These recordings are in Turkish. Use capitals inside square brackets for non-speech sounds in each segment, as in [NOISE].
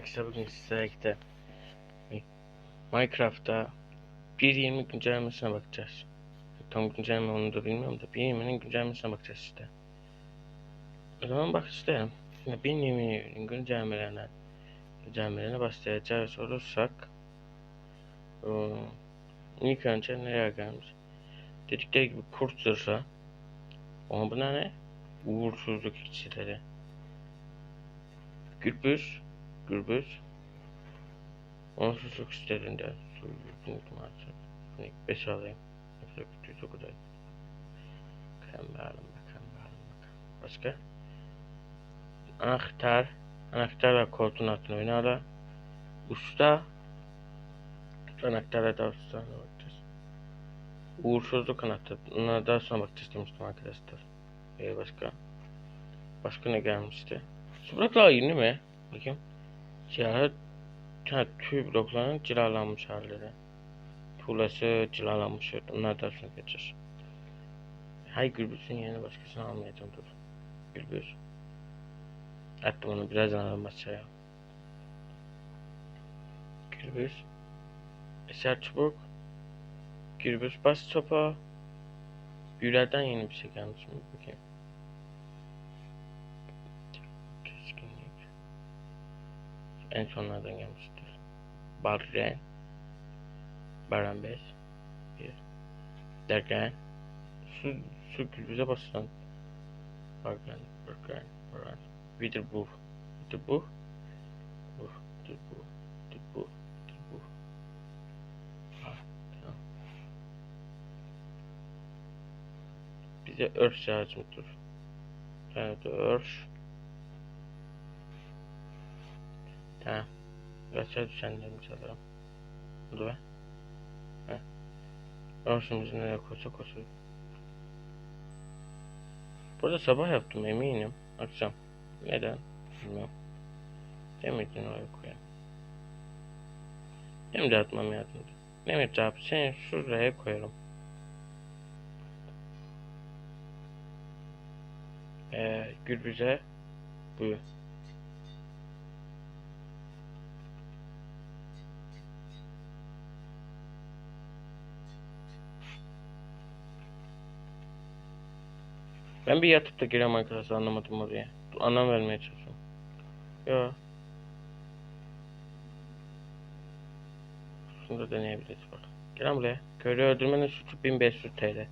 Arkadaşlar bugün sizlerle Minecraft'ta 1.20 güncellemesine bakacağız. Tam güncelleme onu da bilmiyorum da 1.20'nin güncellemesine bakacağız işte. O zaman bak işte. Şimdi 1.20'nin güncellemelerine güncellemelerine başlayacağız olursak o, ilk önce nereye gelmiş? Dedikleri gibi kurt zırhı. Ama buna ne? Uğursuzluk iksirleri. Gürbüz Gürbüz. Onsuz çok istediğinde su yüzünlük maalesef. Hani 5 alayım. Yoksa güzel. Bakalım bakalım bakalım bakalım. Başka? Anahtar. Anahtarla koltuğun altına oynarlar. Usta. Anahtarla da ustana bakacağız. Uğursuzluk anahtarı. Bunlara daha sonra bakacağız demiştim arkadaşlar. Ee, başka? Başka ne gelmişti? Blokları yeni mi? Bakayım. Cilalar ha, tüy bloklarının cilalanmış halleri. Tuğlası cilalanmış. Onlar da sonra geçer. Hay gürbüzün yerine başkasını almayacağım dur. Gürbüz. Attım onu birazdan alalım aşağıya. Gürbüz. Eser çubuk. Gürbüz bas topa. Büyülerden yeni bir şey gelmiş mi? Bakayım. En sonlardan gelmiştir. Barren. Baran 5. Bir. Derken. Su, su gürbüze basılan. Barren. Barren. Baran. Vidir bu. Vidir bu. Bu. Vidir bu. Vidir bu. Vidir bu. Ha, tamam. Bize örs lazımdır. Evet örs. Tamam. Aşağı düşenlerimi çalarım. Oldu be. Heh. Örsümüzü nereye koysa koysun. Burada sabah yaptım eminim. Akşam. Neden? Bilmiyorum. Demirden oraya koyayım. Demir de atmam yardımcı. De abi seni şuraya koyarım. Ee, Gürbüz'e buyur. Ben bir yatıp da gireyim arkadaşlar anlamadım oraya. Anlam vermeye çalışıyorum. Yo. Şunu da deneyebiliriz bak. Gel buraya. Köylü öldürmenin suçu 1500 TL.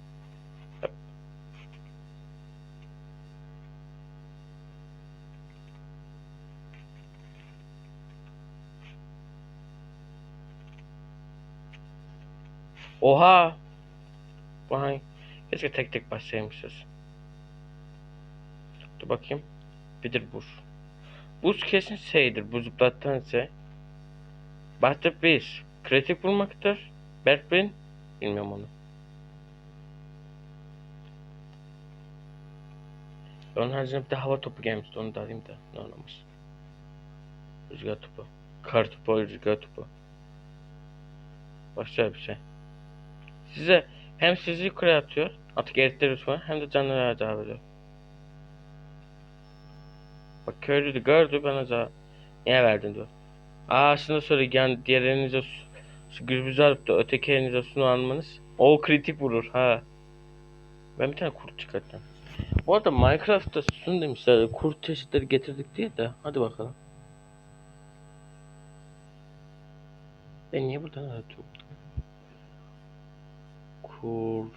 Oha! Vay. Keşke tek tek başlaymışız. Dur bakayım. Bidir buz. Buz kesin şeydir. Bu zıplattan şey. Bahtır bir. Kritik vurmaktır. Berkbin. Bilmiyorum onu. Onun haricinde bir de hava topu gelmişti. Onu da alayım da. Ne olmuş. Rüzgar topu. Kar topu, rüzgar topu. Başka bir şey. Size hem sizi yukarı atıyor. Artık eritleri lütfen. Hem de canları harca veriyor. Bak köylü de gördü bana da niye verdin diyor. Aa sonra yani diğer elinize su, gürbüzü alıp da öteki elinize sunu almanız o kritik vurur ha. Ben bir tane kurt çıkarttım. Bu arada Minecraft'ta sun demişler kurt çeşitleri getirdik diye de hadi bakalım. Ben niye buradan aratıyorum? Kurt.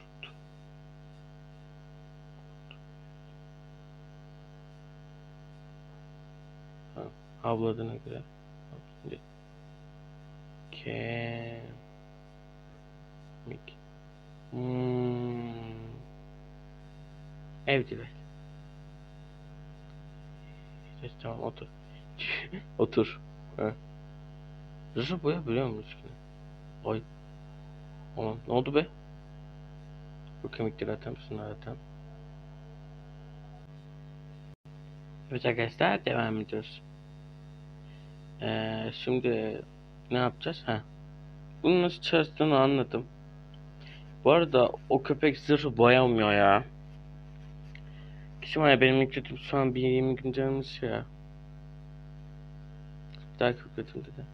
Ha, havladığına göre. Kemik. Hmm. Evciler. Evet, tamam otur. [LAUGHS] otur. Ha. Rıza boya biliyor musun? Ay. Oğlum ne oldu be? Bu kemikleri atar mısın zaten? Evet arkadaşlar devam ediyoruz. Ee, şimdi ne yapacağız? Ha. Bunun nasıl çalıştığını anladım. Bu arada o köpek zırhı boyamıyor ya. Kişi var ya benim yükletim şu an bir 20 güncelmiş ya. daha kökledim dedi.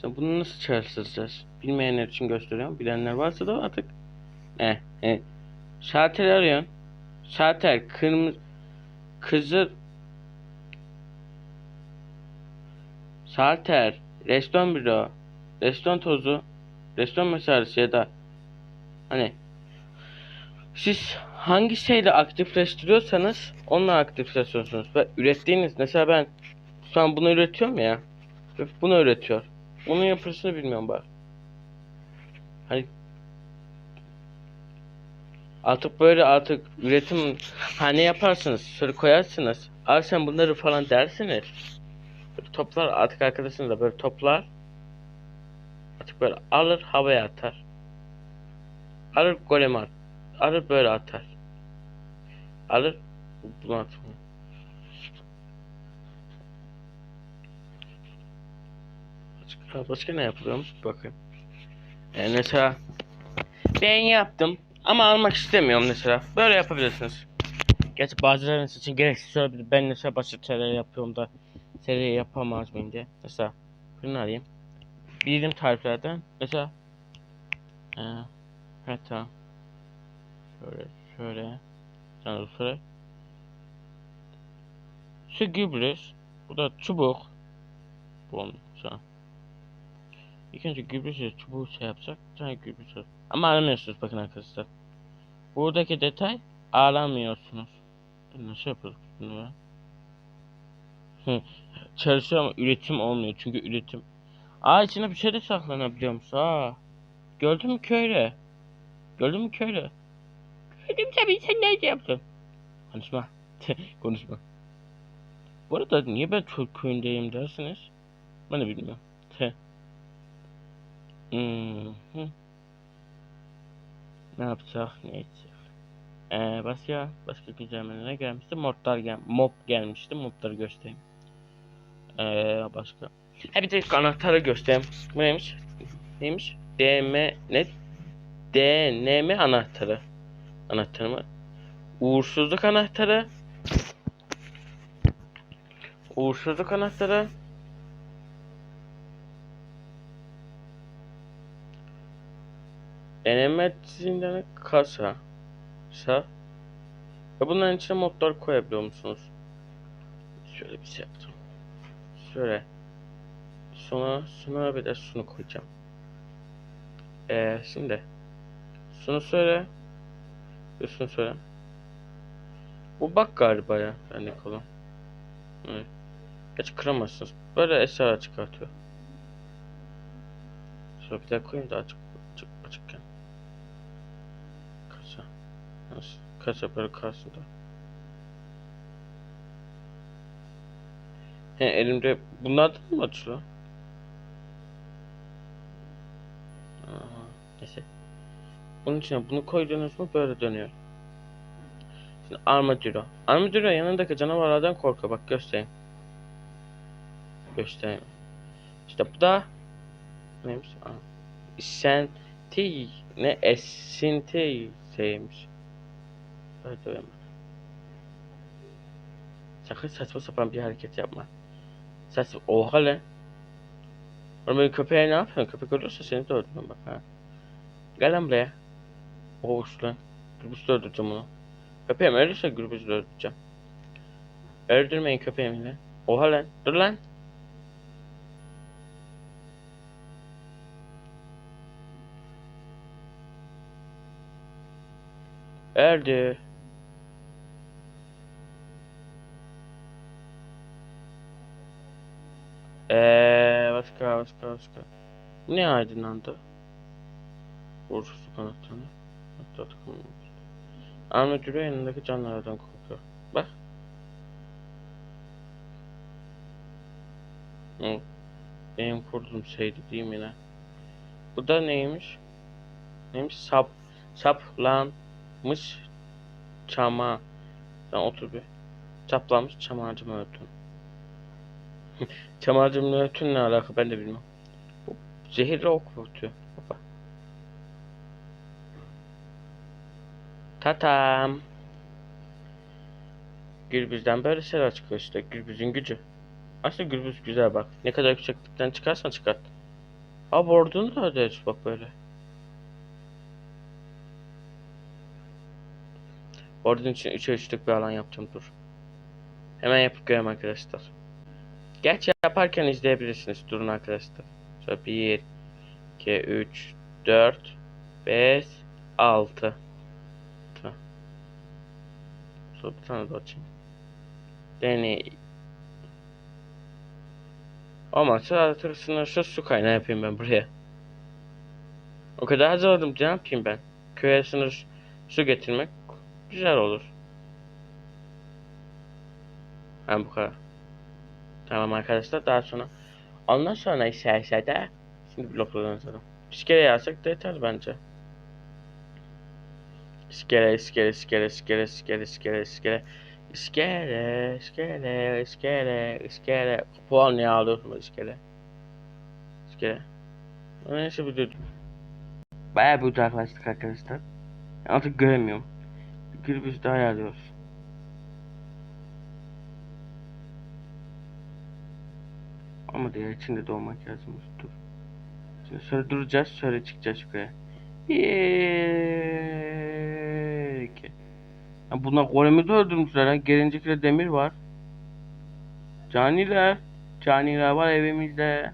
Şimdi bunu nasıl çalıştıracağız? Bilmeyenler için gösteriyorum. Bilenler varsa da artık eh, eh. Şalter arıyorsun. Şalter kırmızı kızıl Şalter restoran büro restoran tozu restoran meselesi ya da hani siz hangi şeyle aktifleştiriyorsanız onunla aktifleştiriyorsunuz ve ürettiğiniz mesela ben şu an bunu üretiyorum ya bunu üretiyor. Bunun yapısını bilmiyorum bak. Hani artık böyle artık üretim hani yaparsınız şöyle koyarsınız. Al sen bunları falan dersiniz. Böyle toplar artık arkadaşınız da böyle toplar. Artık böyle alır havaya atar. Alır golem at. Alır böyle atar. Alır bunu atmıyor. Başka, ne yapılıyormuş bir bakayım. Yani mesela ben yaptım ama almak istemiyorum mesela. Böyle yapabilirsiniz. Gerçi bazılarının için gereksiz olabilir. Ben mesela basit şeyler yapıyorum da seri yapamaz mıyım diye. Mesela bunu alayım. Bildiğim tariflerden mesela ee, evet tamam. Şöyle şöyle sana şöyle şu gübres bu da çubuk bu. İlk önce gübresi çubuğu şey yapacak. Sonra gübresi. Ama aramıyorsunuz bakın arkadaşlar. Buradaki detay aramıyorsunuz. Nasıl yapıyoruz bunu ya? Çalışıyor ama üretim olmuyor. Çünkü üretim. Aa içine bir şey de saklanabiliyormuş. Aa. Gördün mü köyle? Gördün mü köyle? Gördüm tabii sen ne yaptın? Konuşma. [LAUGHS] Konuşma. Bu arada niye ben çok köyündeyim dersiniz? Ben de bilmiyorum. Hmm. Ne yapacak? Ne edecek? Ee, başka başka güncellemeler ne gelmişti? Modlar gel mob gelmişti. Mobları göstereyim. Ee, başka. Ha bir de anahtarı göstereyim. Bu neymiş? Neymiş? DM ne? DNM anahtarı. Anahtarı mı? Uğursuzluk anahtarı. Uğursuzluk anahtarı. Deneme zindanı kasa. Sa. Ve bunların içine modlar koyabiliyor musunuz? Şöyle bir şey yaptım. Şöyle. Sonra, sonra bir de şunu koyacağım. Ee, şimdi. Şunu söyle. Ve şunu söyle. Bu bak galiba ya. Ben Nikola. Evet. Geç kıramazsınız. Böyle eşyalar çıkartıyor. Şöyle bir daha koyayım da açık, Kasa. Nasıl? Kasa böyle karşısında. He elimde bunlardan mı açılıyor? Aha, neyse. Bunun içine bunu koyduğunuz mu böyle dönüyor. Şimdi armadillo. Armadillo yanındaki canavarlardan korkuyor. Bak göstereyim. Göstereyim. İşte bu da neymiş? Aa, Senti ne esinti şeymiş. Böyle dövemem. Sakın saçma sapan bir hareket yapma. Saçma oha lan. Oğlum benim köpeğe ne yapıyorsun? Köpek ölürse seni de öldürürüm bak ha. Gel lan buraya. Oğuz lan. Gürbüz'ü öldüreceğim onu. Köpeğim ölürse Gürbüz'ü öldüreceğim. Öldürmeyin köpeğimi lan. Oha lan. Dur lan. Öldü. Eee başka başka başka. Ne aydınlandı? Uğursuzluk anahtarı. Hatta tıklanmamış. Ahmet Yürü yanındaki canlılardan korkuyor. Bak. Hı. Benim kurduğum şeydi değil mi lan? Bu da neymiş? Neymiş? Sap. Saplanmış çama. Sen otur bir. Saplanmış çam ağacımı öptün. [LAUGHS] çam ne alaka ben de bilmem. Bu zehirli ok ötüyor. Baba. Tatam. Gürbüz'den böyle şeyler çıkıyor işte. Gürbüz'ün gücü. Aslında gürbüz güzel bak. Ne kadar yükseklikten çıkarsan çıkart. Ha bordunu da öderiz bak böyle. Bordun için 3'e 3'lük bir alan yaptım dur. Hemen yapıp göreyim arkadaşlar. Gerçi yaparken izleyebilirsiniz. Durun arkadaşlar. Şöyle 1, 2, 3, 4, 5, 6. Tamam. Sonra bir tane daha açayım. Deney. Ama zaten sınırsız su kaynağı yapayım ben buraya. O kadar hazırladım. Ne yapayım ben? Köye sınır su getirmek güzel olur. Ben bu kadar. Tamam arkadaşlar daha sonra ondan sonra ise de şimdi bloklardan yazalım. İskele yazsak da yeter bence. İskele, iskele, iskele, iskele, iskele, iskele, iskele. İskele, iskele, iskele, iskele. Puan ne alıyorsun iskele? İskele. Neyse bir dur. Bayağı bir uzaklaştık arkadaşlar. Artık göremiyorum. Gürbüz daha yazıyoruz. Ama diğer içinde doğmak lazım. Dur. Şimdi şöyle duracağız, şöyle çıkacağız yukarı. Bir, iki. Ya bunlar golemi de öldürmüşler. Gelincikle demir var. Caniler. Caniler var evimizde.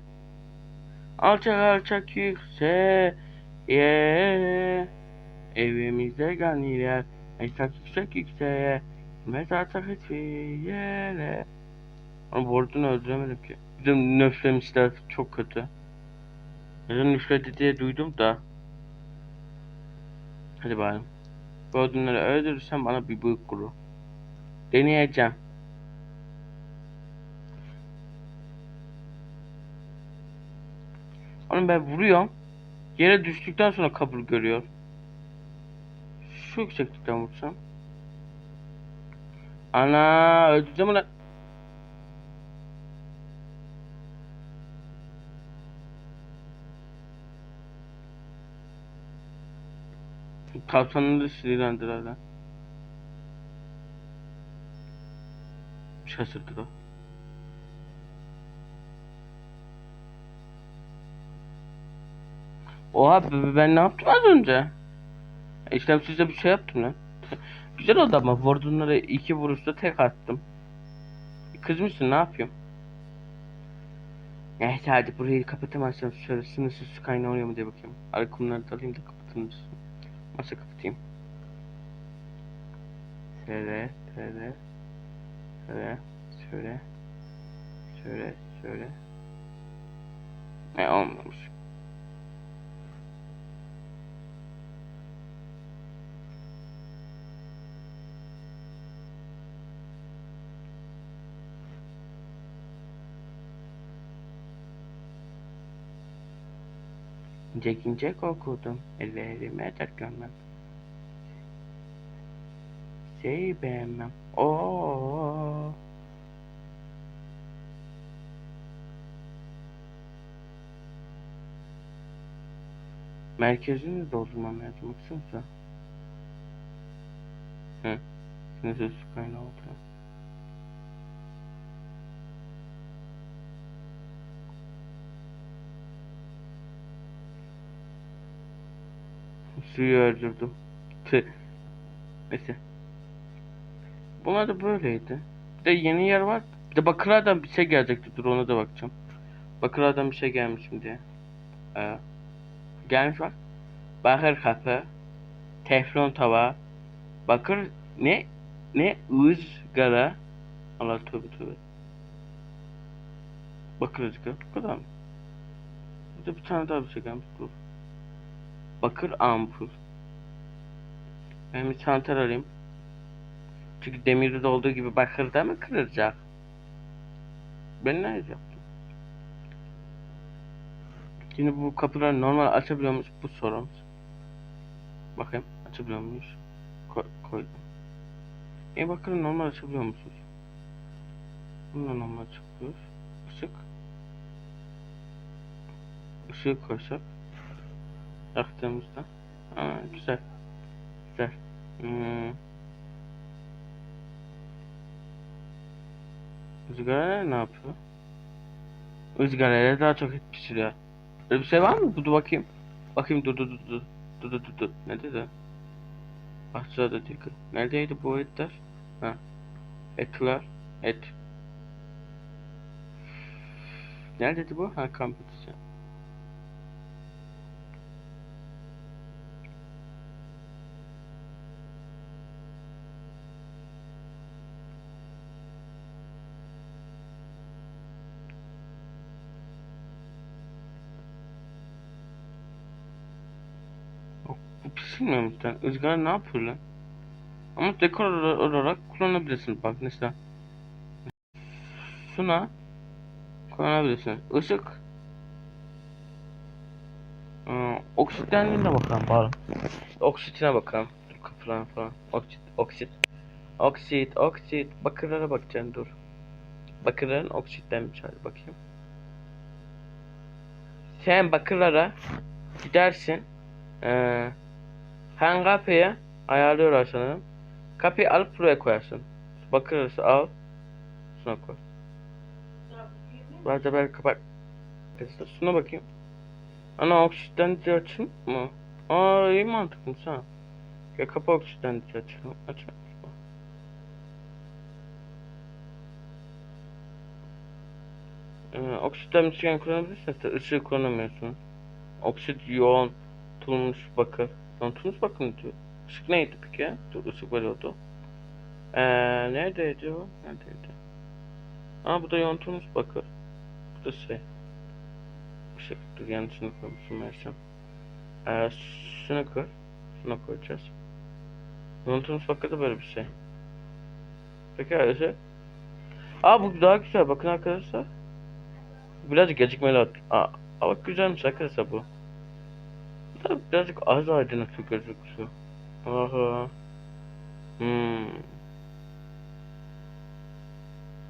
Alçak alçak yüksek. Yeah. Evimizde caniler. Alçak yüksek yükseğe. Mezarsak hiçbir yere. Ama Bordun'u öldüremedim ki. Bizim nöflemişler çok kötü. Neden nüfledi diye duydum da. Hadi bakalım. Bu odunları öldürürsem bana bir büyük kuru. Deneyeceğim. Onu ben vuruyorum. Yere düştükten sonra kabul görüyor. Şu yükseklikten vursam. Ana öldüreceğim onu. Kalkanını da sinirlendir hala. Şaşırdı da. Oha ben ne yaptım az önce? İşlemsizce bir şey yaptım lan. Güzel oldu ama vurdunları iki vuruşta tek attım. Kızmışsın ne yapıyorum? Neyse hadi burayı kapatamazsam şöyle sınırsız su kaynağı oluyor mu diye bakayım. Arı kumları da alayım da kapatır mısın? Masa kapatayım. Şöyle, şöyle, şöyle, şöyle, şöyle, şöyle. Ne olmamış. İnce ince kokudum. Ellerime takılmam. Şey beğenmem. Oo. Merkezini doldurmam lazım. Baksanıza. Hı. Sınırsız kaynağı oldu. Suyu öldürdüm. Tüh. Neyse. Bunlar da böyleydi. Bir de yeni yer var. Bir de Bakırlardan bir şey gelecekti. Dur ona da bakacağım. Bakırlardan bir şey gelmiş mi diye. Ee, gelmiş bak. Bakır kapı. Teflon tava. Bakır ne? Ne? ızgara. Allah tövbe tövbe. Bakır ızgara. Bu kadar mı? Bir de bir tane daha bir şey gelmiş. Dur. Bakır ampul. Ben bir çantar alayım. Çünkü demirde olduğu gibi bakırda mı kırılacak? Ben ne yaptım? Şimdi bu kapıları normal açabiliyor muyuz? Bu sorumuz. Bakayım açabiliyor muyuz? Koy, koydum. E bakın normal açabiliyor musunuz? Bunu da normal açabiliyoruz. Işık. Işığı koysak. Yaktığımızda. Aa, güzel. Güzel. Hmm. Rüzgar ne yapıyor? ızgaraya daha çok et pişiriyor. Öyle bir şey var mı? Dur bakayım. Bakayım dur dur dur dur. Dur dur dur dur. Ne dedi? Aşağıda değil. Neredeydi bu etler? Ha. Etler. Et. Neredeydi bu? Ha kompetisi. Bu pişirmiyor mu sen? Izgara ne yapıyor lan? Ama dekor ola- olarak kullanabilirsin. Bak mesela. Şuna kullanabilirsin. Işık. Ee, oksitlendiğine bakalım pardon. Oksitine bakalım. Dur falan. Oksit, oksit. Oksit, oksit. Bakırlara bakacaksın dur. Bakırların oksitlenmiş hadi bakayım. Sen bakırlara gidersin. Ee, hangi kapıya ayarlıyorlar sanırım. Kapıyı alıp buraya koyarsın. Bakır al. Şuna koy. Biraz da ben kapat. Şuna bakayım. Ana oksitlendirici açın mı? Aa iyi mantıklı sana. Ya kapı oksitlendirici açın. Aç. Ee, oksitlenmişken kullanabilirsiniz de ışığı kullanamıyorsunuz. Oksit yoğun tutulmuş bakır. Bakır mı diyor? Işık neydi peki? Dur ışık veriyordu. Ee, neredeydi o? Neredeydi? Aa bu da yontulmuş bakır. Bu da şey. Işık dur yanlışını koymuşum meğersem. Ee, şunu koy. Şuna koyacağız. Yontulmuş bakır da böyle bir şey. Peki ışık. Aa bu daha güzel bakın arkadaşlar. Birazcık gecikmeli at. Aa bak güzelmiş arkadaşlar bu. Da birazcık az aydınlatıyor gözüküyor. Aha. Hmm.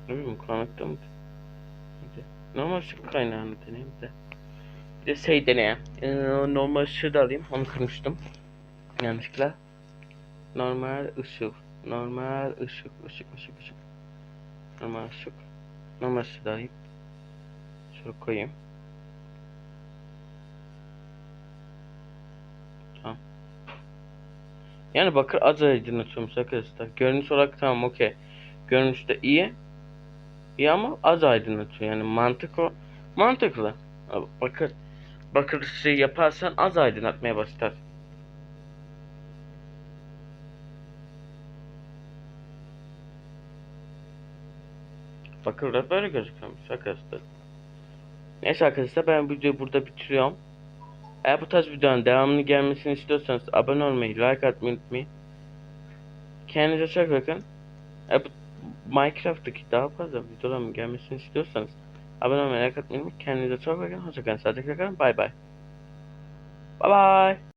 Ne bileyim karanlıkta mı? Normal ışık kaynağını deneyeyim de. Bir de şey deneyeyim. Ee, normal ışığı da alayım. Onu kırmıştım. Yanlışlıkla. Normal ışık. Normal ışık. ışık ışık ışık. Normal ışık. Normal ışığı da alayım. Şöyle koyayım. Yani bakır az aydınlatıyormuş arkadaşlar. Görünüş olarak tamam okey. Görünüşte iyi. İyi ama az aydınlatıyor. Yani mantık o. Mantıklı. Bakır bakır şey yaparsan az aydınlatmaya başlar. Bakır da böyle gözüküyormuş arkadaşlar. Neyse arkadaşlar ben videoyu burada bitiriyorum. Eğer bu tarz videonun devamını gelmesini istiyorsanız abone olmayı, like atmayı unutmayın. Kendinize çok bakın. Eğer bu Minecraft'taki daha fazla videoların gelmesini istiyorsanız abone olmayı, like atmayı unutmayın. Kendinize çok bakın. Hoşçakalın. Sağlıcakla kalın. Bay bay. Bay bay.